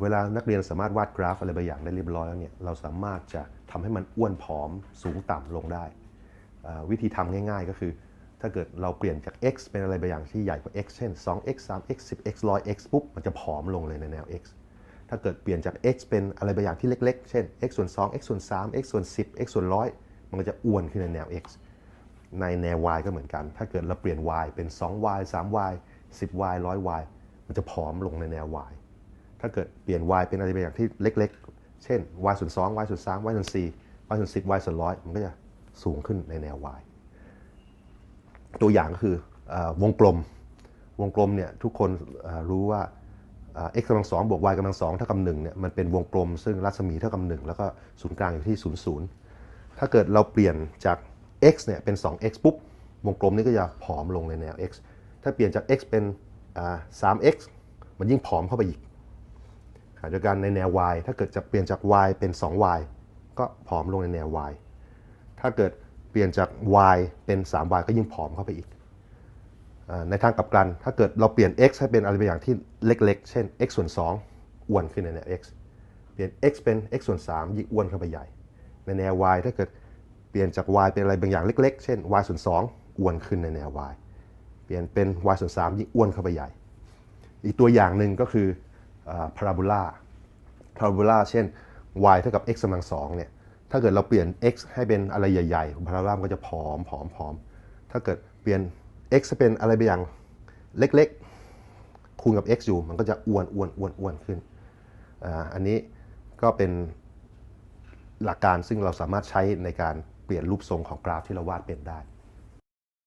เวลานักเรียนสามารถวาดกราฟอะไรบางอย่างได้เรียบร้อยแล้วเนี่ยเราสามารถจะทำให้มันอ้วนผอมสูงต่ำลงได้ วิธีทำง่ายๆก็คือ ถ้าเกิดเราเปลี่ยนจาก x เป็นอะไรบางอย่างที่ใหญ่กว่า x เช่น 2x 3x 10x 100x ปุ๊บมันจะผอมลงเลยในแนว x ถ้าเกิดเปลี่ยนจาก x เป็นอะไรบางอย่างที่เล็ก ๆ เช่น x ส่วน2 x ส่วน3 x ส่วน10 x ส่วน100 มันก็จะอ้วนขึ้นในแนว x ในแนว y ก็เหมือนกัน ถ้าเกิดเราเปลี่ยน y เป็น 2y 3y 10y 100y มันจะผอมลงในแนว y ถ้าเกิดเปลี่ยน y เป็นอะไรบางอย่างที่เล็ก ๆ เช่น y ส่วน2 y ส่วน3 y ส่วน4 y ส่วน10 y ส่วน100 มันก็จะสูงขึ้นในแนว y ตัวอย่างก็คืออวงกลม วงกลมเนี่ยทุกคนรู้ว่า x กำลังสองบวก y กำลังสองเท่ากับ1เนี่ยมันเป็นวงกลม ซึ่งรัศมีเท่ากับ1แล้วก็ศูนย์กลางอยู่ที่ 0 0 ถ้าเกิดเราเปลี่ยนจาก x เนี่ยเป็น 2x ปุ๊บ วงกลมนี้ก็จะผอมลงในแนว x ถ้าเปลี่ยนจาก x เป็นอ่า 3x มันยิ่งผอมเข้าไปอีก ขณะเดียวกันในแนว y ถ้าเกิดจะเปลี่ยนจาก y เป็น 2y ก็ผอมลงในแนว y ถ้าเกิดเปลี่ยนจาก y เป็น 3y ก็ยิ่งผอมเข้าไปอีก ในทางกลับกัน ถ้าเกิดเราเปลี่ยน x ให้เป็นอะไรบางอย่างที่เล็กๆ เช่น x ส่วน 2 อ้วนขึ้นในแนว x เปลี่ยน x เป็น x ส่วน 3 ยิ่งอ้วนเข้าไปใหญ่ ในแนว y ถ้าเกิดเปลี่ยนจาก y เป็นอะไรบางอย่างเล็ก ๆ เช่น y ส่วน 2 อ้วนขึ้นในแนว y เปลี่ยนเป็น y ส่วน 3 ยิ่งอ้วนเข้าไปใหญ่ อีกตัวอย่างหนึ่งก็คือ พาราโบลาพาราโบลาเช่น y เท่ากับ x กำลังสองเนี่ยถ้าเกิดเราเปลี่ยน x ให้เป็นอะไรใหญ่ๆพาราโบลามันก็จะผอมผอมผอมถ้าเกิดเปลี่ยน x เป็นอะไรบางอย่างเล็กๆ คูณกับ x อยู่มันก็จะอ้วนอ้วนอ้วนอ้วนขึ้นออันนี้ก็เป็นหลักการซึ่งเราสามารถใช้ในการเปลี่ยนรูปทรงของกราฟที่เราวาดเป็นได้